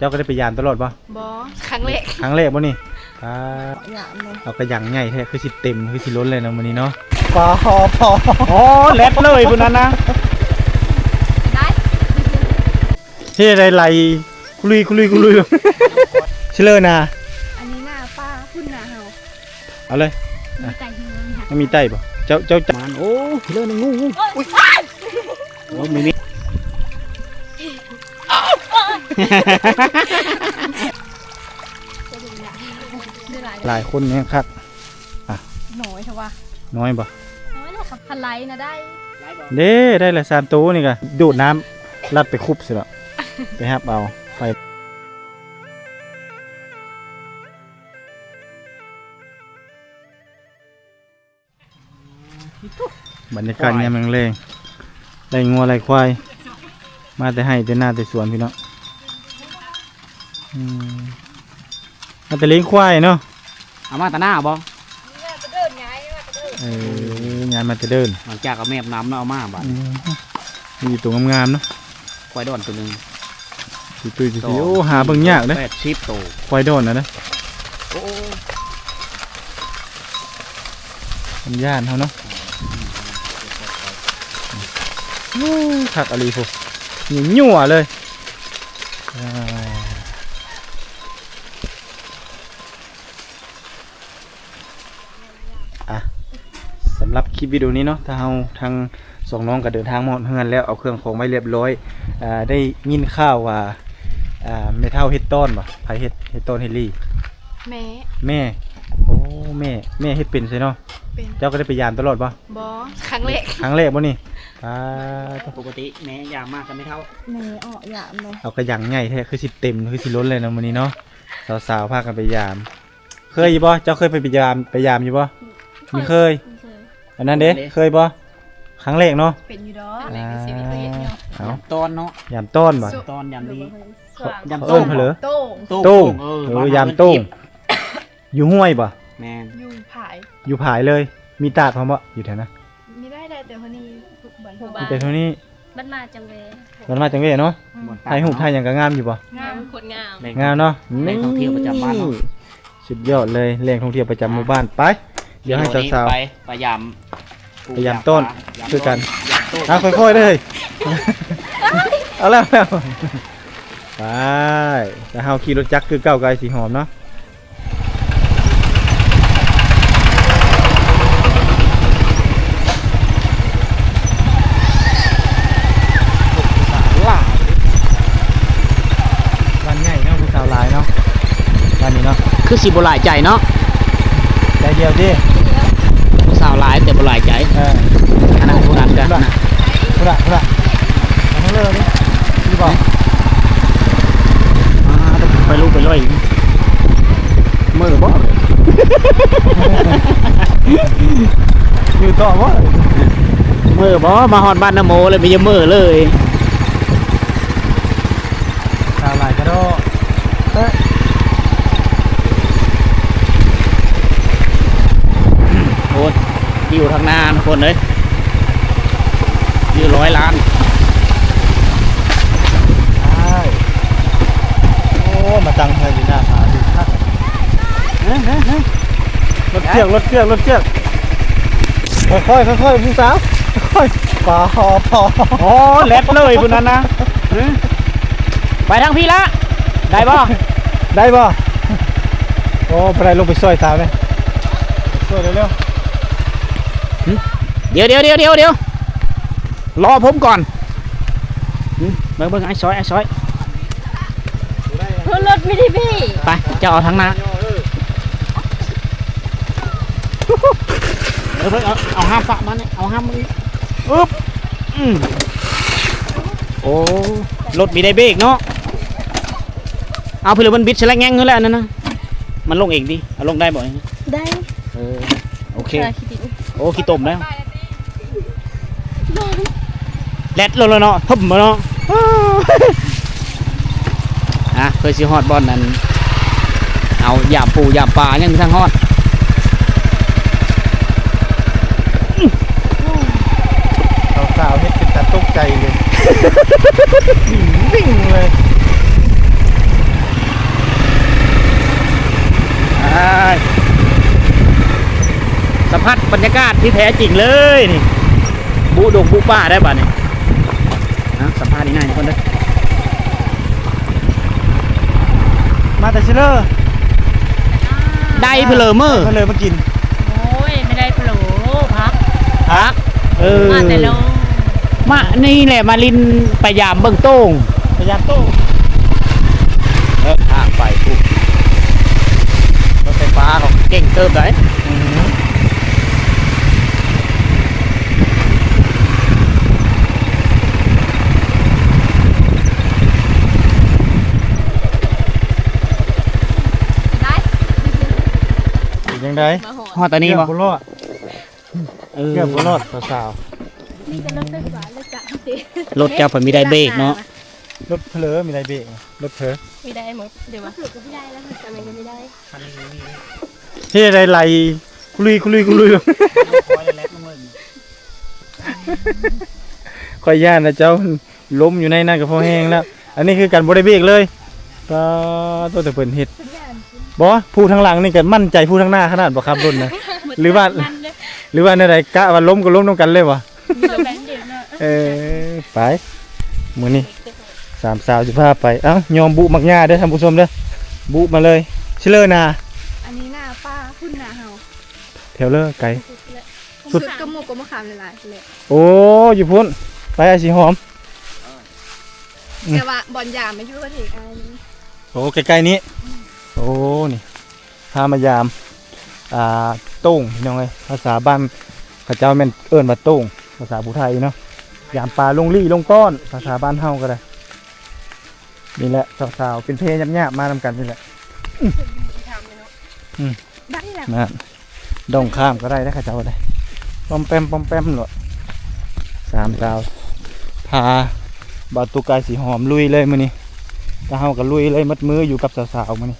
เจ้าก็ได้ไปยามตลอดป่ะบอครั้งแรกครั้งแรกป่ะนี่อ่าหยามเลยเอากระยังใหญ่แท้คือสิเต็มคือสิล้นเลยนะวันนี้เนาะปอพออ๋อแลดเลยพุ่นนั้นนะได้เฮ้ยอะไรไหลกุลุยกุลุยกุลุยเชลเลยนะอันนี้หน้าป้าพุ่นหน้าเฮาเอาเลยมีไก่ที่นี่ค่ะมันมีไต้ป่ะเจ้าเจ้าจับมันโอ้เรื่องนึงงูงูอุ้ยโอ้ยมีมีได้ หลายหลายคนเนี่ยคักหน่อยเถอะวะน้อยป่ะน้อยเลยครับพันไลนะได้เด้ได้ละสามตัวนี่ก็ดูดน้ำลัดไปคุบสิละไปฮับเอาไปบรรยากาศเนี่ยมันแรงไรงัวไรควาย มาแต่ให้แต่หน้าแต่สวนพี่เนาะ อืมมาแต่เลี้ยงควายเนาะเอามาตาหน้าบ่เอองานมาแต่เดินหลังจากเอาแม่น้ำเนาะเอามาบัดอืมมีตัวงามๆเนาะควายดอนตัวหนึงตุยๆสิโอ้หาเบิ่งยากเด้แปดชิปโตควายโดนนะเด้โอ้มันย่านเขาเนาะขักอะไรพวกหยิ่งยั่วเลยอ่าอะสำหรับคลิปวิดีโอนี้เนาะถ้าเราทางสองน้องก็เดินทางมาฮอดเฮือนแล้วเอาเครื่องของไว้เรียบร้อยอ่าได้ยินข่าวว่าอ่าเมทัลเฮ็ดต้นบ่ไผเฮ็ดเฮ็ดต้นเฮดลี่ แม่ แม่ โอ้แม่ แม่เฮ็ดเป็นใช่เนาะเป็น เจ้าก็ได้ไปยามตลอดป่ะบอครั้งแรกครั้งแรกป่ะนี่อ่าปกติแม่ยามมากกันไม่เท่าแม่ออกหยามเลยเอากระยังใหญ่แท้คือสิเต็มคือสิล้นเลยนะวันนี้เนาะสาวๆพากันไปยาม เคยอยู่ป่ะเจ้าเคยไปไปยามไปยามอยู่ป่ะมีเคยเคย อันนั้นเด้เคยป่ะครั้งแรกเนาะเป็นอยู่ดออ่าเอาตอนเนาะยามต้นป่ะตอนยามดียามเอิ้นเพลอโต้งโตุ้งเอเอออยามตุ้งอยู่ห้วยป่ะแม่นอยู่ผายอยู่ผายเลย มีตาดพร้อมป่ะอยู่แถวนั้นไม่ได้ได้แต่คนนี้บันหัวมีบ้านแต่เท่านี้บ้านมาจังเวมันมาจังเวยเนาะบ่ไทยหูไทยอย่างก็งามอยู่ป่ะงามคนงามแหล่งงามเนาะแหล่งท่องเที่ยวประจำบ้านเนาะสุดยอดเลยแหล่งท่องเที่ยวประจำหมู่บ้านไปเดี๋ยวให้สาวไปไปยาม ปลูไปยามต้นยามช่วยกันยามต้นๆอะค่อยๆเลยเอาแล้วเอาแล้วไปแต่เฮาขี่รถจักรคือเก้าวไกลสีหอมเนาะล่าบ้านใหญ่เนาะผู้สาวหลายเนาะบ้านนี้เนาะคือสิบ่หลายใจเนาะใจเดียวดิผู้ สาวหลายแต่บ่หลายใจเอออันนั้นผู้นั้นกันนะพุ่นละพุ่นละเอาทั้งเลยนี่พี่บอกอ่าต้องไปลูกไปเลยมือบ่ อยู่ต่อวะมือบ่มาฮอดบ้านนโมเลยไม่ใช่มือเลย สาวหลายก็ดอเอ้ย โอ้ย อยู่ทางหน้าทุกคนเลยอยู่ร้อยล้านใช่โอ้มาตังไทยอยู่หน้าผาดูคักเฮ้ยเฮ้ยเฮ้ยรถเชือกรถเชือกรถเชือกค่อยๆค่อยๆผู้สาวค่อยๆปอพอพอโอ้เล็ดเลยพุ่นนั้นนะเฮ้ยไปทางพี่ละได้บ่ได้ป่ะโอ้ไปได้ลงไปช่วยสาวไหมช่วยเร็ว เดี๋ยวเดี๋ยวเดี๋ยวเดี๋ยวเดี๋ยวรอผมก่อนหึเบิ่งเบิ่งไอ้ซอยไอ้ซอยเพื่อนรถไม่ได้พี่ไปจะเอาทางหน้าเออเพิ่งเอาเอาห้ามฝะมาเนี่ยเอาห้ามมานี่อึ๊บอืมโอ้รถมีได้เบรกเนาะเอาเพื่อมันบิดใช่แล้วแง่งอยู่แล้วอันนั่นนะมันลงเองดิเอาลงได้บ่เนี่ยได้เออโอเคใช่คิดดิ โอ้ขี้ตมแล้วแลดลงแล้วเนาะทุ่มมาเนาะอะเคยสิฮอดบอลนั้น เอายามปูยามปลายังมีทางฮอดๆสาวๆเฮ็ดเป็นตาตกใจเลยวิ่งวิ่งเลย บรรยากาศที่แท้จริงเลยนี่บุดงบุป้าได้ป่ะนี่นะสัมภาษณ์นี่นายคนเด้อมาแต่ชิเลอร์ได้เพลอเมอร์ก็เลยมากิน โอ้ยไม่ได้โปรพักพักเออมาแต่ลงมานี่แหละมาลินไปยามเบิ่งโต้งพยายามโต้เออทางไปปุ๊บรถไฟฟ้าของเก่งเติมได้ไยังไงมาหอดฮอดตอนนี้บ่เกือบบ่รอดเออเกือบบ่รอดสาวนี่ก็รถไฟฟ้าเลยจ้ะสิรถแก้วเพิ่นมีได้เบรกเนาะๆรถเพลอมีอะไรเบรกรถเพลอไม่ได้หมดเดี๋ยวมาถือก็ไม่ได้แล้วทำไมก็ไม่ได้เฮ้ยอะไรไหลคุลุยคุลุยคุลุยคอยย่านนะเจ้าล้มอยู่ในนั้นกับพ่อแห้งแล้ว อันนี้คือการบริเบรกเลยก็ตัวแต่เปิ่นเฮ็ด บอผู้ทางหลังนี่ก็มั่นใจผู้ทางหน้าขนาดบ่ครับรุ่นนะหรือว่ามันเลยหรือว่าในใดกะว่าล้มก็ล้มต้องกันเลยวะมีแบนเดียวเนาะเออไปมื้อนี้สามสาวสิพาไปเอ้ายอมบุมักง่าเด้อท่านผู้ชมเด้อบุมาเลยชิเลอร์นาอันนี้หน้าป้าพุ่นหน้าเฮาแถวเลอร์ไกลสุสุดดกระหมูกกระมะขามหลายๆเลยโอ้อยู่พุ่นไปอาสีหอมอืมแต่ว่าบอลยามไม่ยุ่งกับถึงอันนี้โอ้ใกล้ๆนี้โอ้นี่พามายามอ่าโต้งพี่น้องเอ้ยภาษาบ้านเขาเจ้าแม่นเอิ้นว่าโต้งภาษาผู้ไทยเนาะยามปลาลงลี่ลงก้อน ภาษาบ้านเฮาก็ได้นี่แหละสาวๆเป็นเพลงยับๆมานำกันนี่แหละทำเลยเนาะอืมได้แหละนะดองข้ามก็ได้นะข้าเจ้าก็ได้ปอมแปมปอมแปมหนดสามสาวพาบาตุกายสีหอมลุยเลยมื้อนี้ถ้าเฮาก็ลุยเลยมัดมืออยู่กับสาวๆมื้อนี้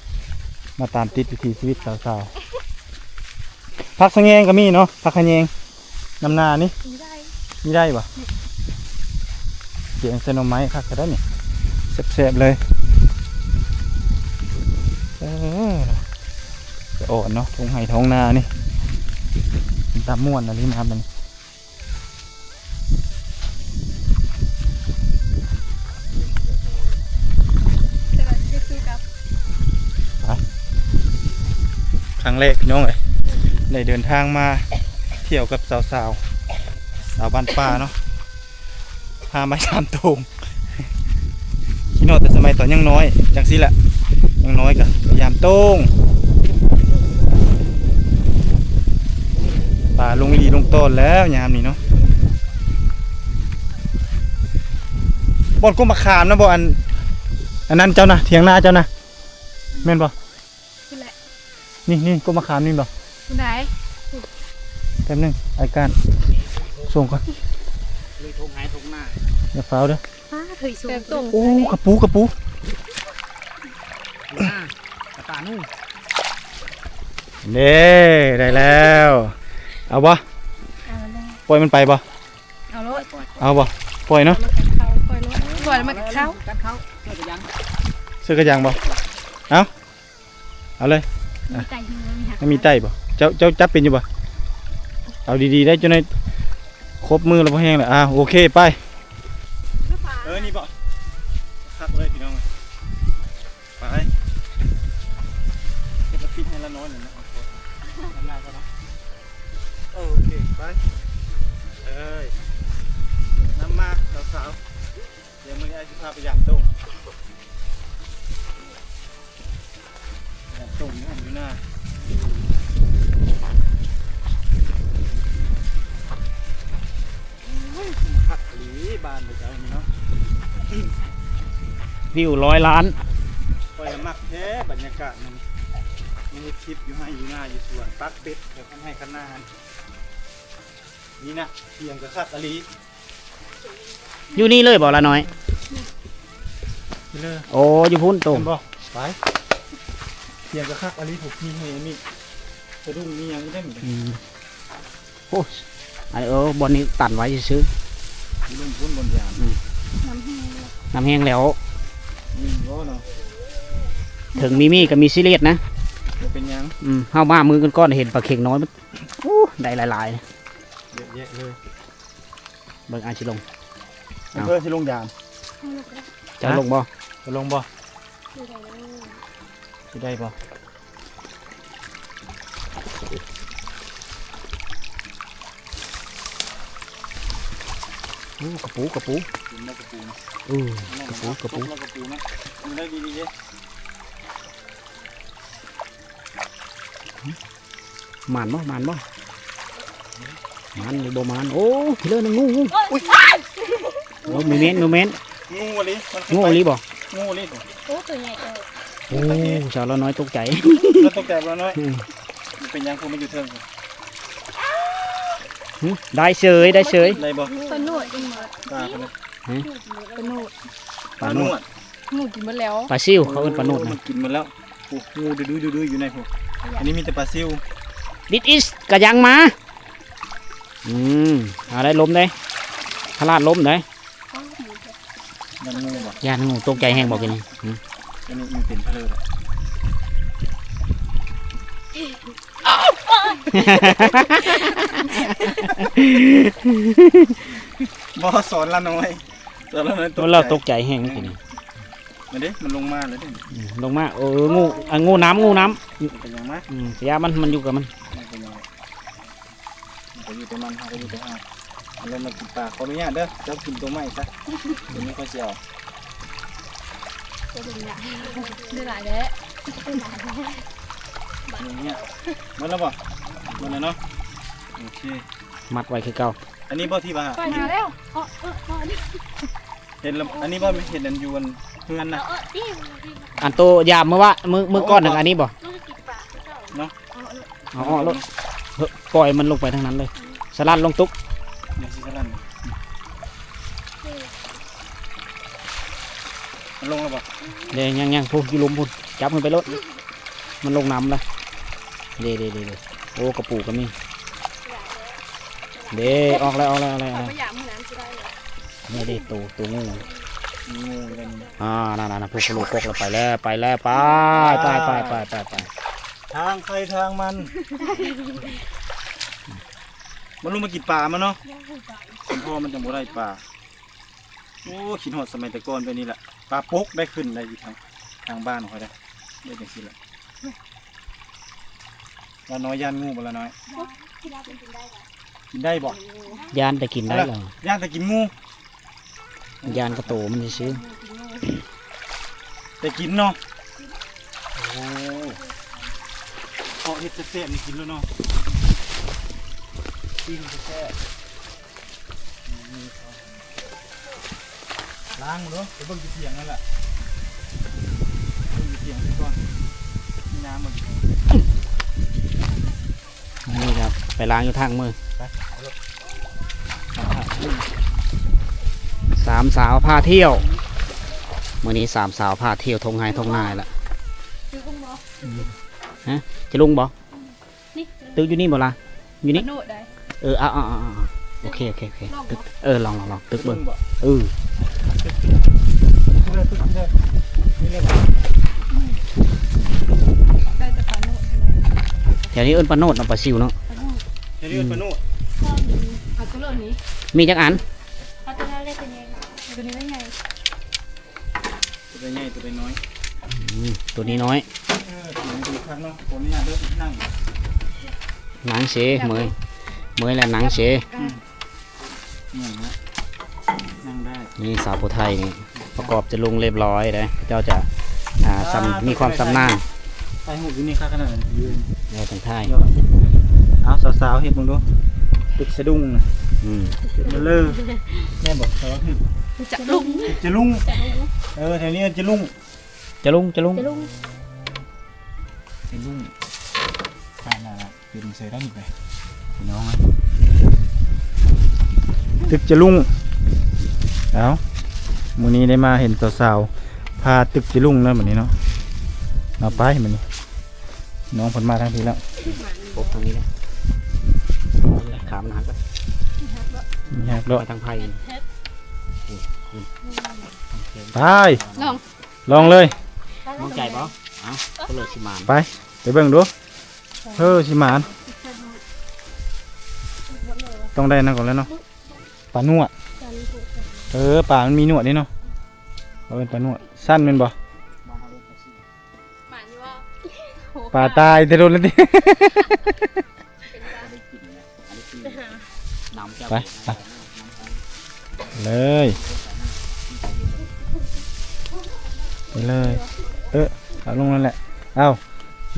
มาตามติดวิถีชีวิตสาวๆพักสะแงงก็มีเนาะพักขะแยงน้ำนานี่ไม่ได้มีได้ปะเสียงเซโนไม้คักก็ได้นี่แซ่บๆเลยเออจะอ่อนเนาะทงไห่ทงนานี่มันตามม่วนอะไรมามัน ครั้งแรกพี่น้องเลยได้เดินทางมาเที่ยวกับสาวๆสาวบ้านป่าเนาะพามาชามตรงพี่น้องแต่สมัยตอนยังน้อยจังสิแหละยังน้อยกะพยายามตรงป่าลงลีลงต้นแล้วยามนี้เนาะบอนกุ้มมะขามนะบ่อนอันนั้นเจ้านะเถียงนาเจ้านะแม่นบ่คุณแหละ นี่นี่กุ้มมะขามนี่บ่คุณไหนแป๊บนึงไอ้การส่งก่อนลุยทงหายทงหน้าอย่าฟ้าวเด้อป้าเคยส่งตรงโอ้กระปูกระปูหน้าตะตานู่นเด้ได้แล้ว เอาบ่เอาเลยปล่อยมันไปบ่เอารถเอาบ่ปล่อยเนาะมากัดเขาปล่อยรถปล่อยมากัดเขากัดเขาเพื่อจะยังซื้อกระยังบ่เอาเอาเลย มีไก่ที่มันมีหักไม่มีไต้บ่เจ้าเจ้าจับเป็นอยู่บ่เอาดีๆได้จนในครบมือแล้วพอแห้งเลยอ่าโอเคไปเออ นี่บ่พักเลยพี่น้องไปเก็บกระติกให้ละน้อยหน่อยนะเอาตัวทำงานก่อนนะโอเค ไปเอ้ยน้ำมาสาวๆเดี๋ยวมือนี้ไอ้สิพาไปยามตุ้ง วิวร้อยล้านคอยมักแท้บรรยากาศมันมีคลิปอยู่ให้อยู่หน้าอยู่สวนปักเป็ดเดี๋ยวทำให้ข้างหน้าหั่นนี่นะเทียงกับคักอลีอยู่นี่เลยบ่ละน้อยไปเลยโอ้อยู่พุ่นตรเห็งนบ่ไปเทียงกับคักอลีถูกมีเฮมีสะดุ้งมีหยังได้หมดอืมโอ้ยอันเออบนนี้ตัดไว้ซื้อมีลุ่มพุ่นบนยามๆน้ำแห้งแล้ว นี่ก็เนาะถึงมีมีก็มีซีเรียสนะบ่เป็นหยังอืมเฮามามือกันก้อนเห็นปลาเข่งน้อยมันโอ้ได้หลายๆนะเยอะแยะเลยเบิ่งอาชิลง เอา เพื่อสิลงยามจะลงบ่จะลงบ่ดูได้แล้วสิได้บ่ อู้กระปูกระปูกินได้กระปูนะอู้กระปูกระปูแล้วกระปูนะมันได้ดีๆเด้หมันบ่หมันบ่หมันหรือบ่หมันโอ้พี่เลิศนึงงูงูอุ้ยโอ้มีเม้นมีเม้นงูอะลิมันงูอีหลีบ่งูอะลิโอ้ตัวใหญ่เออโอ้สาวเราน้อยตกใจมันตกใจบ่น้อยอืมมันเป็นหยังคงมันอยู่เทิงหึ ได้เฉยได้เฉยได้บ่ปลาหนวดกินหมดปลาคนนี้ปลาหนวดปลาโนดหนูกินหมดแล้วปลาซิวเขาเอิ้นปลาโนดมันะ นกินหมาแล้วโอ้งูดื้อๆดื้อๆอยู่ในพวกอันนี้มีแต่ปลาซิว ดิดอิสกระยังมา อืมเอะไรล้มได้พลาดล้มได้มันงูบ่ยานงูตกใจแห้งบอกกินนี่อืมอันนี้มันเป็นเพลิด อะบ่สอนละน้อยสอนละน้อยตัวเราตกใจแห้งกินนี่มันเด้มันลงมาเลยเด้อืมลงมาเอองูอะงูน้ำงูน้มันเป็นหยังมะำอืมพยามันมันอยู่กับมันมันเป็นหยังมันก็อยู่แต่มันเฮาก็อยู่แต่เฮาเอาลงมากินปลาขออนุญาตเด้อเจ้ากินตัวใหม่ซะตัวนี้ก็เสียวตัวใหญ่ได้หลายแล้ว อย่างเงี้ยหมดแล้วบ่หมดแล้วเนาะโอเคมัดไว้คือเก่าอันนี้บ่ที่ว่าปล่อยมาแล้วเออเออเออนี่เห็นแล้วอันนี้บ่เห็นอันอยู่อันเพื่อนนะเออนี่อันโตยามเมื่อว่ามือมือก้อนหนึ่งอันนี้บ่ลูกกินปลาเจ้าเนาะเอาเอาลงเฮ้ยปล่อยมันลงไปทั้งนั้นเลย สลัดลงตุ๊กเดี๋ยวสิสลันมันลงแล้วบ่เดี๋ยวยังยังพูดอยู่หลุมพูดจับมันไปรถมันลงน้ำละ เดี๋ยวเดี๋ยวเดี๋ยวเดี๋ยวโอ้กระปูกก็มีเดี๋ยวออกแล้วออกแล้วออกแล้วออกไม่แล้วอยากมือน้ำจะได้เลยนี่เดี๋ยวตัวตัวงูมีงูกันอ่านั่นนั่นพวกกระโหลกพวกเราไปแล้วไปแล้วไปไปไปไปไปไปทางใครทางมัน มันลงมากินปลามันเนาะคุณพ่อมันจะบ่ได้ปลาโอ้ขินหอดสมัยแต่ก่อนเป็นนี่แหละปลาปกได้ขึ้นได้อยู่ทางทางบ้านของเขาได้ได้จังซี่แหละ ละน้อยย่านงูบ่ละน้อย กินได้บ่ยานแต่กินได้เหรอย่างแต่กินงูยานกระโตมันจะซื้อแต่กินเนาะโอ้เอาเห็ดแซ่บๆนี่กินแล้วเนาะปิ้งแซ่บๆนี่ครับล้างมันเนาะไปเบิ่งอยู่เถียงนั่นแหละเบิ่งอยู่เถียงไปก่อนมีน้ำมันอยู่ นี่ครับไปล้างอยู่ทางมือไปเอาเลยสามสาวพาเที่ยวมื่อนี้สามสาวพาเที่ยวทงไฮทงนายละคือกุ้งเนาะจะลุงบ่นี่ตึกอยู่นี่บ่ล่ะอยู่ปนี่ลาหนวดได้เออเอาเอาเอาเอาโอเคโอเคโอเคตึกเออลองลองลองตึกเบิ่งบ่เออ แถวนี้เอิ้นปลาโนดเอาปลาซิวเนาะปลาหนวดเดี๋ยวนี้เป็นปลาโนดเอาตัวเลือกนี้มีจักอันเอาตัวนั้นเล็กตัวนี้ตัวนี้ได้ไงตัวใหญ่ตัวน้อยอืมตัวนี้น้อยเออเสียงดูข้างเนาะผมนี่เด้อนั่งหนังเสเหมยเหมยและหนังเสนี่นะนั่งได้นี่สาวผู้ไทยนี่ประกอบจะลุงเรียบร้อยเลยเจ้าจะอ่าสำมีความสำนานไอ้หูอยู่นี่ค่าขนาดนั้นยืน เดี๋ยวเป็นไทยเอาสาวๆเห็ดมึงดูตึกสะดุ้งนะอืมตึกเบลเลอร์แม่บอกเขาว่าตึกจะลุงจะลุ่งเออแถวนี้จะลุ่งจะลุงจะลุงจะลุงจะลุ่งผ่านมาเป็นเซรั่มไปพี่น้องตึกจะลุ่งเอามื้อนี้ได้มาเห็นสาวๆพาตึกจะลุ่งแล้วเหมือนนี้เนาะเอาไปเหมือนนี้ น้องผลมาทางทีแล้วปกทางนี้นะขามันหักไปนี่ฮะรรออทางไผ่ไปลองลองเลยมองใจบ่เอ้าก็เลยสิมานไปไปเบิ่งดูเฮ้อชิหมาน ต้องได้นั่นก่อนแล้วเนาะปลาหนวดจันถูกจันเออปลามันมีหนวดนี่เนาะเอาเป็นปลาหนวดสั้นเป็นบ่ ปลาตายแต่โดนแล้วดิน้ำจะไปไปเลยไปเลย เออเอาลงนั่นแหละ เอา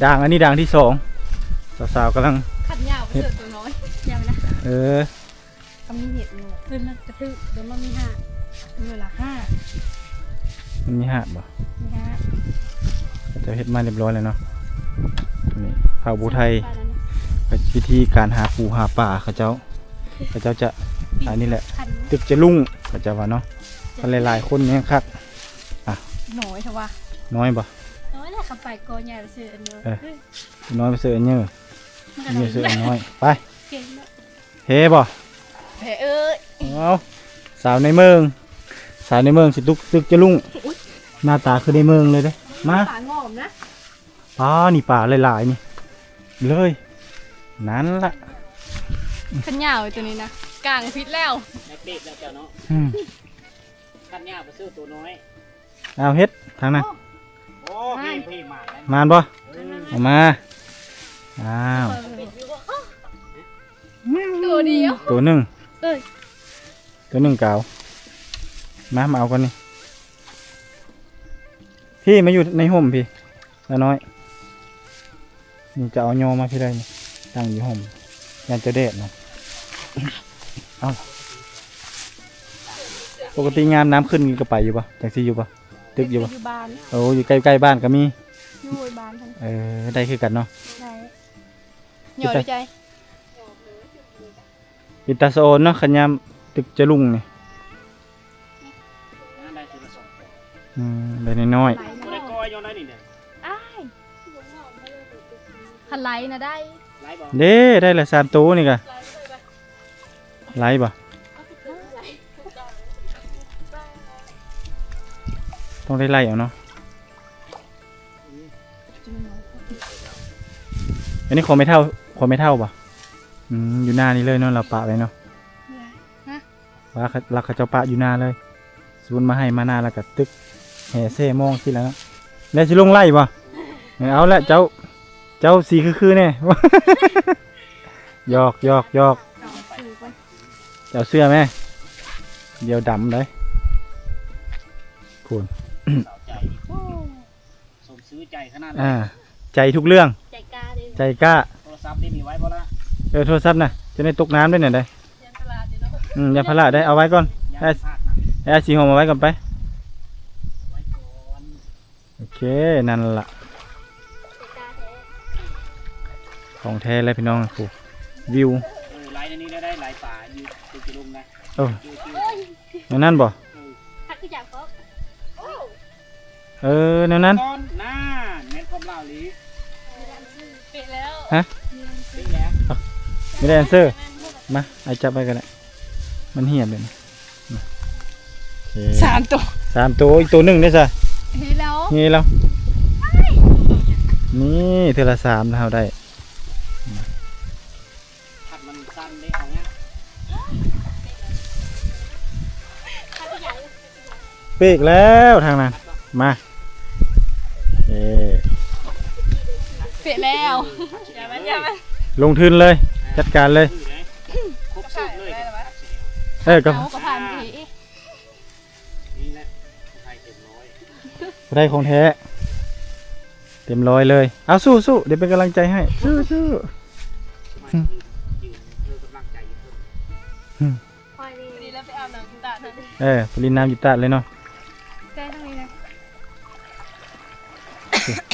ด่างอันนี้ด่างที่สองสาวๆกำลังขัดยาวไปเจอตัวน้อยยาวนะเออก็มีเห็ดอยู่ขึ้นมากระทึกเดี๋ยวมันมีห้ามีเวลาห้ามันมีหาดบ่มีห้าจะเฮ็ดมาเรียบร้อยแล้วเนาะ นี่เผ่าบูไทยปลาแล้วนะวิธีการหาปูหาป่าเขาเจ้าเขาเจ้าจะอันนี้แหละขันตึกจะลุ่งเขาเจ้าว่าเนาะกันหลายๆคนเนี่ยคักหน่อยเถอะวะน้อยบ่น้อยแหละขับไปกอใหญ่ไปซื้ออันเดียวเออน้อยไปเสืออันเยอะมันก็เยอะเสืออันน้อยไปเก่งเนาะเฮ้บ่แผลเอ้ยเอาสาวในเมือง สาวในเมืองสิตุกตึกจะลุ่งหน้าตาคือในเมืองเลยเด้มาปลางอมนะ ป้านี่ป่าหลายๆนี่ เลย นั้นละขันยาวไอ้ตัวนี้นะกลางพิษแล้วในเป๊กแล้วเจ้าเนาะอืมขั้นยาไปซื้อตัวน้อยเอาเฮ็ดทางนั้นโอ้พี่พี่มาแล้วมานบ่เอามา อ้าว ตัวเดียว ตัวหนึ่งเอ้ย ตัวหนึ่งเก่ามามาเอากันนี่พี่มาอยู่ในห่มพี่ละน้อย นี่จะเอาโยมาพี่ได้นี่ตั้งอยู่ห่มยันจะเด็ดนะเอาปกติงามน้ำขึ้นก็ไปอยู่ปะจังซีอยู่ปะตึกอยู่ปะอยู่บ้านโอ้อยู่ใกล้ๆบ้านก็มีอยู่บ้านทั้งเออได้คือกันเนาะใช่หน่อยด้วยใจปิตาโซนเนาะขันยามตึกจะลุ่งนี่ได้ตัวละสองตัวอืมได้น้อยไคันไหลนะได้ไล่บอกๆเด้ได้ละสามตัวนี่กะไหลบ่ต้องได้ไล่เอาเนาะอันนี้ขอไม่เท่าขอไม่เท่าป่ะอืมอยู่หน้านี่เลยเนาะเราปะไว้เนาะฮะว่าเขารักเขาเจ้าปะอยู่หน้าเลยซูนมาให้มาหน้าแล้วก็ตึกแห่เซ่มองที่แล้วเนาะแล้วสิลงไล่ป่ะเอาละเจ้า เจ้าสีคือคือๆแน่หยอกหยอกหยอกสื่อไปเจ้าเสื้อไหมเดี๋ยวดำเลยพูนสาวใจสมซื้อใจขนาดอ่า ใจทุกเรื่อง ใจกล้าดิใจกล้า โทรศัพท์นี่มีไว้บ่ละเออโทรศัพท์นะจะได้ตกน้ำด้วยหน่อยได้ยันตลาดดิเนาะอืมอย่าพลาดได้เอาไว้ก่อนอย่าได้พลาดนะไอ้สีหอมเอาไว้ก่อนไปไว้ก่อนโอเค นั่นละ ของแท้เลยพี่น้องผูวิวเออไล่ในนี้ได้ได้ไล่ป่าอยู่ตัวกิลุมนะเอออยู่ที่แนวนั้นบ่เออทักคืออยากพบเออแนวนั้นก้อนหน้าแม่นความเล่าหลีปิดแล้วฮะนี่แหละไม่ได้แอนเซอร์มาไอจับไปกันแหละมันเหี่ยเลยนะมาโอเคสามตัวสามตัวอีกตัวหนึ่งได้จ้ะเฮ้ยแล้วนี่แล้วนี่เทอละสามเราได้ผัด ปีกแล้วทางนั้น มาโอเคปิดแล้วอย่ามันอย่ามันลงทุนเลย จัดการเลยคือไงครบสูตรเลยเออก็เอากระพันผีนี่แหละไทยเต็มร้อยได้ของแท้ เต็มร้อยเลย เอาสู้สู้เดี๋ยวเป็นกำลังใจให้ สู้สู้มายืนเธอกำลังใจอยู่เพิ่นคอยดีดีแล้วไปเอาหนังตาเธอเออปรินน้ำอยู่ตาดเลยเนาะ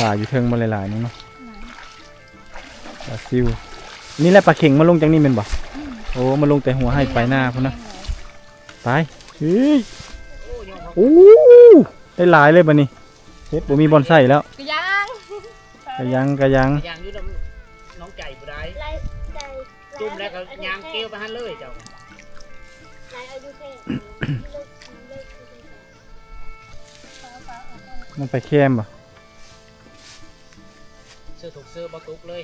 ป่าอยู่เทิงมาหลายๆนี่เนาะปลาซิวนี่แหละปลาเข่งมาลงจากนี่เป็นบ่โอ้มาลงแต่หัวให้ไปหน้าพุ่นนะไปเฮ้ยโอ้ได้หลายเลยบัดนี้เฮ็ดบ่มีบอนไส้แล้วกระยังกะยังกะยังยางอยืดน้องใจบุได้ไล่ใจจุ่มแล้วก็ยางเกลียวไปหันเลยเจ้าไล่อายุแค่มันไปแคมบ่ เสื้อถูกเสื้อบอตุกเลย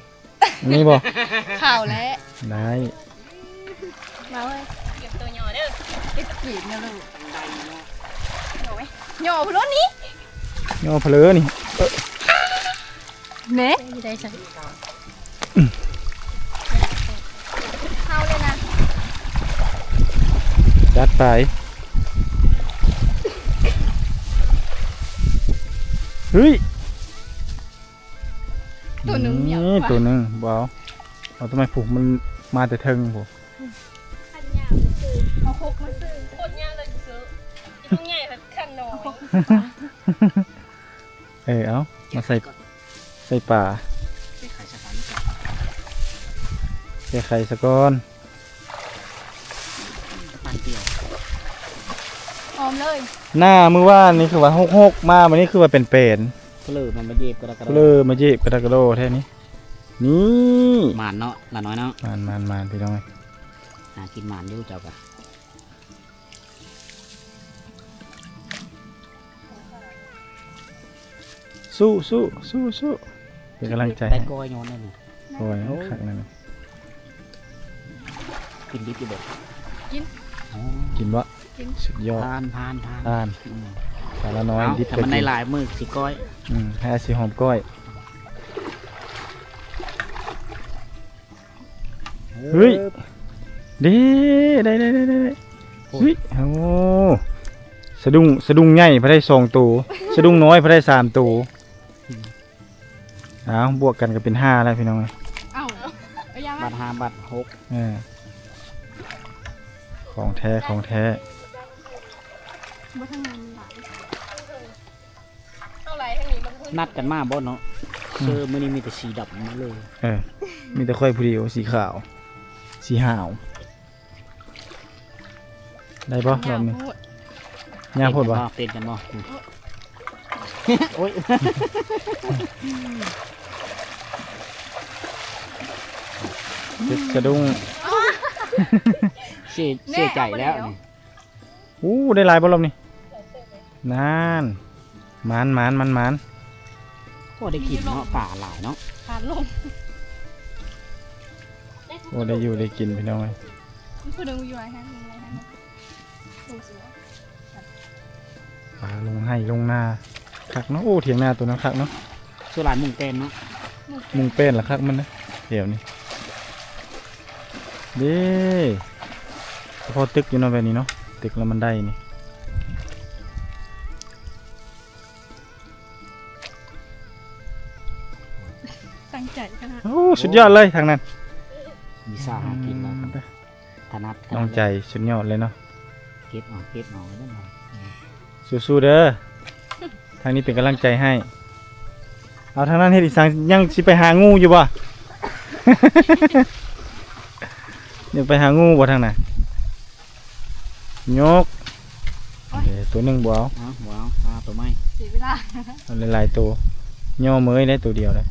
นี่บ่ข่าวแล้วได้มาเว้ยเก็บตัวหยอเด้อเก็บสปีดนะลูกหยอไหมหยอรถนี้ย่อเพลอนี่เน่ได้ใช่เข้าเลยนะจัดไปเฮ้ย ตัวหนึ่งเหนียวนี่กว่าตัวหนึงบ่เอาเอาทำไมผูกมันมาแต่เทิงผมขันยาวซื้อเอาโคกมาซื้อโคตรยากเลยซื้อต้องใหญ่ค่ะขันน้อยเออเอามาใส่ใส่ป่าไข่สถานก่อนใส่ไข่สะก้อนปานเปรี้ยวหอมเลย หน้ามือว่านนี่คือว่าหกหกมาวันนี้คือว่าเป็นเป็นก็ เลยมันมาเย็บกระดกกระเลโดยมาเจ็บกระดากกระโดแท่นี้ นี่หมานเนาะหลานน้อยเนาะมานมานมานพี่น้องเอ้ยหากินหมานอยู่เจ้ากะสู้สู้สู้สู้เป็นกำลังใจได้ให้ก้อยโยนได้นี่โอ้ยขักนั่นน่ะกินดิบอยู่บ่อ๋อกินวะสุดยอดพานพานพานอ่าน อืม สาระน้อยเอาดิบแต่ก็มันกิได้นหลายมือสิก้อยอืมให้อาชีหอมก้อยเฮ้ยเด้ได้ได้ได้ได้เฮ้ยโอ้สะดุ้งสะดุ้งใหญ่พอได้สองตัวสะดุ้งน้อยพอได้สามตัวเอาบวกกันก็เป็นห้าแล้วพี่น้องเอ้ยเอ้าเอายาบัมาตรห้าบัตรหกเออของแท้ของแท้บ่ทั้งนั้น นี้มันขึ้นนัดกันมาบ่เนาะเจอมื้อนี้มีแต่สีดำมาเลยเออ มีแต่ค่อยผู้เดียวสีขาว สีหาว ได้ปะรอบนี้พูดย่างพูดปะเต้นกันบ่อืมโอ้ยสะดุ้งเสียเสียใจแล้วนี่อู้ได้หลายบอลรอบนี้นานหมานหมานมันหมาน โอ้ได้กินเนาะป่าหลายเนาะขาดลงโอ้ได้อยู่ได้กินพี่น้องเอ้ยมันคือดึงอยู่ไอ้ฮะดึงอะไรฮะดูสิวะปลาลงให้ลงหน้าคักเนาะโอ้เถียงนาตัวนั้นคักเนาะส่วนหลายมุงเต้นเนาะมุงเป็นละคักมันนะเดี๋ยวนี้เด้เฉพาะตึกอยู่เนาะแบบนี้เนาะตึกแล้วมันได้นี่ สุดยอดเลยทางนั้นมีซ่าหากินแล้วครับถนัดน้องใจสุดยอดเลยเนาะเก็บเอาเก็บเอาได้มาสู้ๆเด้อทางนี้เป็นกำลังใจให้ เอาทางนั้นเฮ็ดอีสังยังสิไปหางูอยู่บ่ยังไปหางูบ่ทางน่ะยกเดี๋ยวตัวหนึงบ่เอาเอาว้าวปลาตัวไม้เสียเวลาเอาหลายๆตัวย่อเมยได้ตัวเดียวเลย